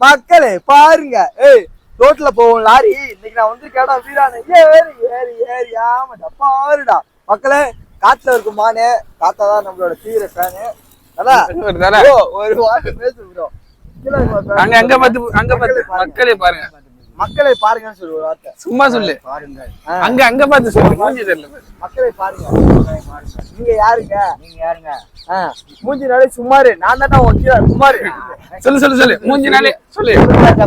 மக்களே பாருங்க. ஏய் ரோட்ல போவோம் லாரி. இன்னைக்கு நான் வந்து கேடா வீரான ஏறி ஏறி ஏறி. ஆமாடா பாருடா. மக்களே காட்டுல இருக்கும் மானே. தாத்தா தான் நம்மளோட தீவிர ஃபேனு. ஒரு தடவை. bro, ஒரு வார்த்தை பேசு ப்ரோ. அங்க அங்க பார்த்து அங்க பார்த்து மக்களே பாருங்க. மக்களை பாருங்கன்னு சொல்லு ஒரு வார்த்தை. சும்மா சொல்லு. பாருங்கள். ஆ, அங்க அங்க பார்த்து சொல்லு. மூஞ்சி தெரியல. மக்களை பாருங்க நீங்க யாருங்க? நீங்க யாருங்க? மூஞ்சி நாளே சுமாரு. நான் தானே ஒட்டியா சுமாரு. சொல்லு சொல்லு சொல்லு. மூஞ்சினாலே சொல்லு.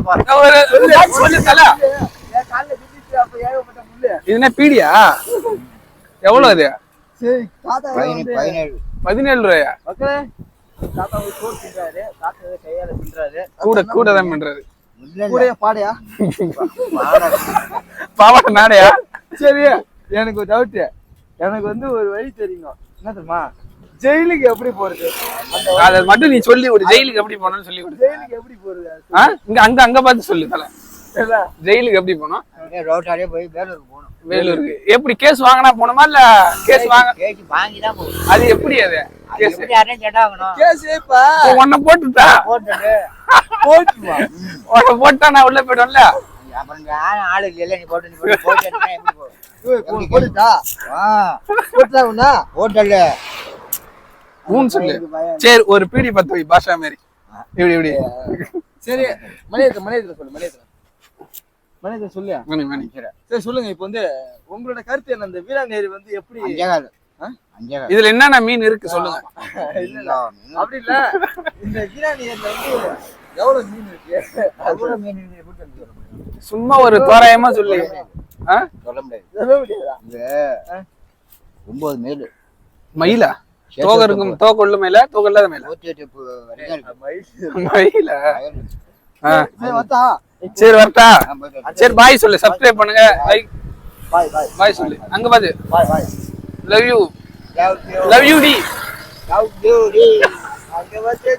பாருங்க ஒரு சொல்லு. தல. என் கால்ல குத்திச்சு, அப்ப ஏகப்பட்ட முள்ளு. இது என்ன பீடியா? எவ்வளவு அது சரி தாத்தா பதினேழு ரூபாயா? கூட கூட தான் பண்றாரு. கூடயே பாடையா? பாவாடை நாடையா சரி எனக்கு ஒரு டவுட் எனக்கு வந்து ஒரு வழி தெரியும். என்ன தெரியுமா? ஜெயிலுக்கு எப்படி போறது? அதை மட்டும் நீ சொல்லி ஒரு ஜெயிலுக்கு எப்படி போனோம்னு சொல்லி கொடு ஜெயிலுக்கு எப்படி போறது? இங்க அங்க அங்க பார்த்து சொல்லு தல. ஜெயிலுக்கு எப்படி போனோம் ரோட்டாலே போய் வேலூர் போகணும். வேலூருக்கு. எப்படி கேஸ் வாங்கினா போனோமா இல்ல கேஸ் வாங்க கேட்டு வாங்கி தான் அது எப்படி அது? அது கேஸ். கேஸ் இப்ப உன்னை போட்டுட்டா? உன்னை போட்டா நான் உள்ள போயிடும்ல அப்புறம் ஆளு இல்ல நீ போட்டு நீ போட்டு போட்டுட்டா? ஆ போட்டா உன்னா? போட்டல சொல்லு. சரி ஒரு பீடி பத்து பாஷா மாதிரி இப்படி இப்படி. சரி மணியத்துல மணியத்துல சொல்லு மணியத்துல மணியத்துல சொல்லு மணி மணி சரி சொல்லுங்க. இப்போ வந்து உங்களோட கருத்து என்ன? இந்த வீராநேரி வந்து எப்படி அஞ்சே கால் ஆ? அஞ்சே கால் இதுல என்னென்ன மீன் இருக்கு சொல்லுங்க. இல்ல இல்ல. அப்படி இல்ல. இந்த வீராநேரில வந்து எவ்வளவு மீன் இருக்கு? அவ்வளவு மீன் இருக்கு? சும்மா ஒரு தோராயமா சொல்லு? சொல்ல முடியாது. சொல்ல முடியாதா. இந்த ஒன்பது மேலு. மயிலா? தோகை இருக்கும் தோகை உள்ள மயிலா தோகை இல்லாத மயிலா. மயிலா. சரி வரட்டா. சரி பாய் சொல்லு. சப்ஸ்கிரைப் பண்ணுங்க. லைக் பாய் பாய் பாய் சொல்லு. அங்க பாத்து bye bye love you Love you. Love you D Love you, டி. அங்க வந்து